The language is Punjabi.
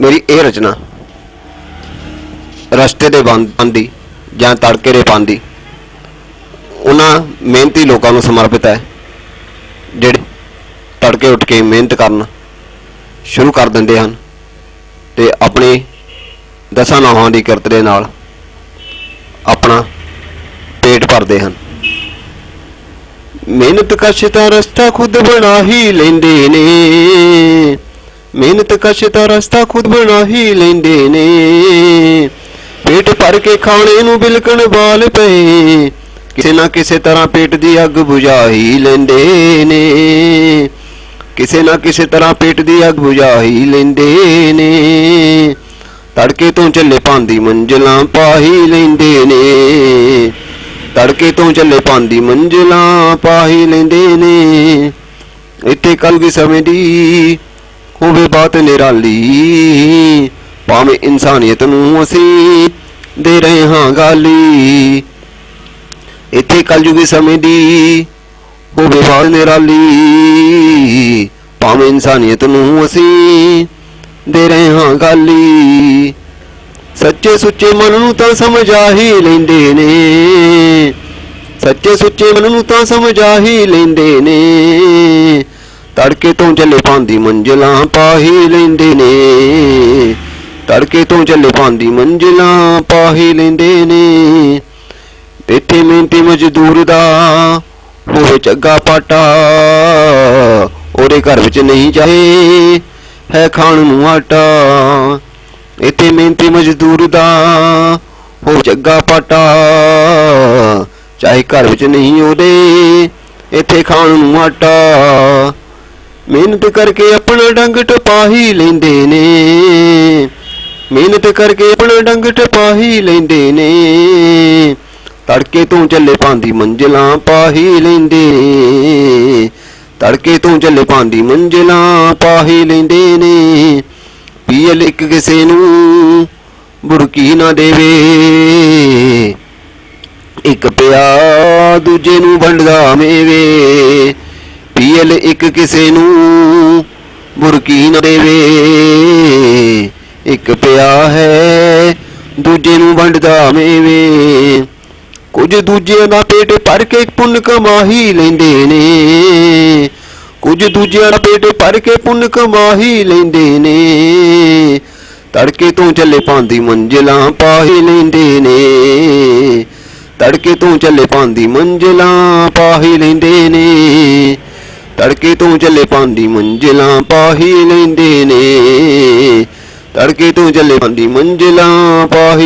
ਮੇਰੀ ਇਹ ਰਚਨਾ, ਰਸਤੇ ਦੇ ਬੰਦ, ਬੰਦੀ ਜਾਂ ਤੜਕੇ ਦੇ ਪਾਂਦੀ ਉਹਨਾਂ ਮਿਹਨਤੀ ਲੋਕਾਂ ਨੂੰ ਸਮਰਪਿਤ ਹੈ, ਜਿਹੜੇ ਤੜਕੇ ਉੱਠ ਕੇ ਮਿਹਨਤ ਕਰਨ ਸ਼ੁਰੂ ਕਰ ਦਿੰਦੇ ਹਨ ਤੇ ਆਪਣੇ ਦਸਾਂ ਨੌਹਾਂ ਦੀ ਕਿਰਤ ਦੇ ਨਾਲ ਆਪਣਾ ਪੇਟ ਭਰਦੇ ਹਨ। ਮਿਹਨਤ ਕਸ਼ ਤਾਂ ਰਸਤਾ ਖੁਦ ਬਣਾ ਹੀ ਲੈਂਦੇ ਨੇ। ਮਿਹਨਤ ਕਸ਼ ਤਾਂ ਰਸਤਾ ਖੁਦ ਬਣਾ ਹੀ ਲੈਂਦੇ ਨੇ। ਪੇਟ ਭਰ ਕੇ ਖਾਣੇ ਨੂੰ ਬਿਲਕਣ ਵਾਲ ਪਏ। ਕਿਸੇ ਨਾ ਕਿਸੇ ਤਰ੍ਹਾਂ ਪੇਟ ਦੀ ਅੱਗ ਬੁਝਾ ਹੀ ਲੈਂਦੇ ਨੇ। ਕਿਸੇ ਨਾ ਕਿਸੇ ਤਰ੍ਹਾਂ ਪੇਟ ਦੀ ਅੱਗ ਬੁਝਾ ਹੀ ਲੈਂਦੇ ਨੇ। ਤੜਕੇ ਤੋਂ ਚੱਲੇ ਪਾਂਦੀ ਮੰਜ਼ਲਾਂ ਪਾ ਹੀ ਲੈਂਦੇ ਨੇ। ਤੜਕੇ ਤੋਂ ਚੱਲੇ ਪਾਂਦੀ ਮੰਜ਼ਲਾਂ ਪਾ ਹੀ ਲੈਂਦੇ ਨੇ। ਇੱਥੇ ਕਲਗੀ ਸਮੇਂ ਦੀ ਹੋਵੇ ਬਾਤ ਨਿਰਾਲੀ ਭਾਵੇਂ ਇਨਸਾਨੀਅਤ ਨੂੰ ਅਸੀਂ ਦੇ ਰਹੇ ਹਾਂ ਗਾਲੀ। ਇੱਥੇ ਕਲਯੁਗੀ ਸਮੇਂ ਦੀ ਹੋਵੇ ਬਾਤ ਨਿਰਾਲੀ ਭਾਵੇਂ ਇਨਸਾਨੀਅਤ ਨੂੰ ਅਸੀਂ ਦੇ ਰਹੇ ਹਾਂ ਗਾਲੀ। ਸੱਚੇ ਸੁੱਚੇ ਮਨ ਨੂੰ ਤਾਂ ਸਮਝ ਆ ਹੀ ਲੈਂਦੇ ਨੇ। ਸੱਚੇ ਸੁੱਚੇ ਮਨ ਨੂੰ ਤਾਂ ਸਮਝ ਆ ਹੀ ਲੈਂਦੇ ਨੇ। ਤੜਕੇ ਤੋਂ ਚੱਲੇ ਪਾਂਦੀ ਮੰਜ਼ਲਾਂ ਪਾ ਹੀ ਲੈਂਦੇ ਨੇ। ਤੜਕੇ ਤੋਂ ਚੱਲੇ ਪਾਂਦੀ ਮੰਜ਼ਲਾਂ ਪਾ ਹੀ ਲੈਂਦੇ ਨੇ। ਇੱਥੇ ਮਿਹਨਤੀ ਮਜ਼ਦੂਰ ਦਾ ਹੋਵੇ ਚੱਗਾ ਪਾਟਾ, ਉਹਦੇ ਘਰ ਵਿੱਚ ਨਹੀਂ ਚਾਹੇ ਹੈ ਖਾਣ ਨੂੰ ਆਟਾ। ਇੱਥੇ ਮਿਹਨਤੀ ਮਜ਼ਦੂਰ ਦਾ ਹੋ ਜੱਗਾ ਪਾਟਾ, ਚਾਹੇ ਘਰ ਵਿੱਚ ਨਹੀਂ ਉਹਦੇ, ਇੱਥੇ ਖਾਣ ਨੂੰ ਆਟਾ। ਮਿਹਨਤ ਕਰਕੇ ਆਪਣਾ ਡੰਗ ਟਪਾਹੀ ਲੈਂਦੇ ਨੇ। ਮਿਹਨਤ ਕਰਕੇ ਆਪਣਾ ਡੰਗ ਟਪਾਹੀ ਲੈਂਦੇ ਨੇ। ਤੜਕੇ ਤੋਂ ਚੱਲੇ ਪਾਂਦੀ ਮੰਜ਼ਲਾਂ ਪਾ ਹੀ ਲੈਂਦੇ ਤੜਕੇ ਤੋਂ ਚੱਲੇ ਪਾਂਦੀ ਮੰਜ਼ਲਾਂ ਪਾ ਹੀ ਲੈਂਦੇ ਨੇ। ਪੀਲ ਇੱਕ ਕਿਸੇ ਨੂੰ ਬੁਰਕੀ ਨਾ ਦੇਵੇ। ਇੱਕ ਪਿਆ ਦੂਜੇ ਨੂੰ ਵੰਡਦਾ ਮੇਵੇ। ਪੀਲ ਇੱਕ ਕਿਸੇ ਨੂੰ ਬੁਰਕੀ ਨਾ ਦੇਵੇ। ਇੱਕ ਪਿਆ ਹੈ, ਦੂਜੇ ਨੂੰ ਵੰਡਦਾ ਮੇਵੇ। ਕੁਝ ਦੂਜਿਆਂ ਦਾ ਪੇਟ ਭਰ ਕੇ ਪੁੰਨ ਕਮਾਹੀ ਲੈਂਦੇ ਨੇ। ਕੁਝ ਦੂਜਿਆਂ ਦਾ ਪੇਟ ਭਰ ਕੇ ਪੁੰਨ ਕਮਾਹੀ ਲੈਂਦੇ ਨੇ। ਤੜਕੇ ਤੋਂ ਚੱਲੇ ਪਾਂਦੀ ਮੰਜ਼ਲਾਂ ਪਾ ਲੈਂਦੇ ਨੇ। ਤੜਕੇ ਤੋਂ ਚੱਲੇ ਪਾਂਦੀ ਮੰਜ਼ਲਾਂ ਪਾਹੀ ਲੈਂਦੇ ਨੇ। ਤੜਕੇ ਤੋਂ ਚੱਲੇ ਪਾਂਦੀ ਮੰਜ਼ਿਲਾਂ ਪਾ ਹੀ ਲੈਂਦੇ ਨੇ। ਤੜਕੇ ਤੋਂ ਚੱਲੇ ਪਾਂਦੀ ਮੰਜ਼ਿਲਾਂ ਪਾ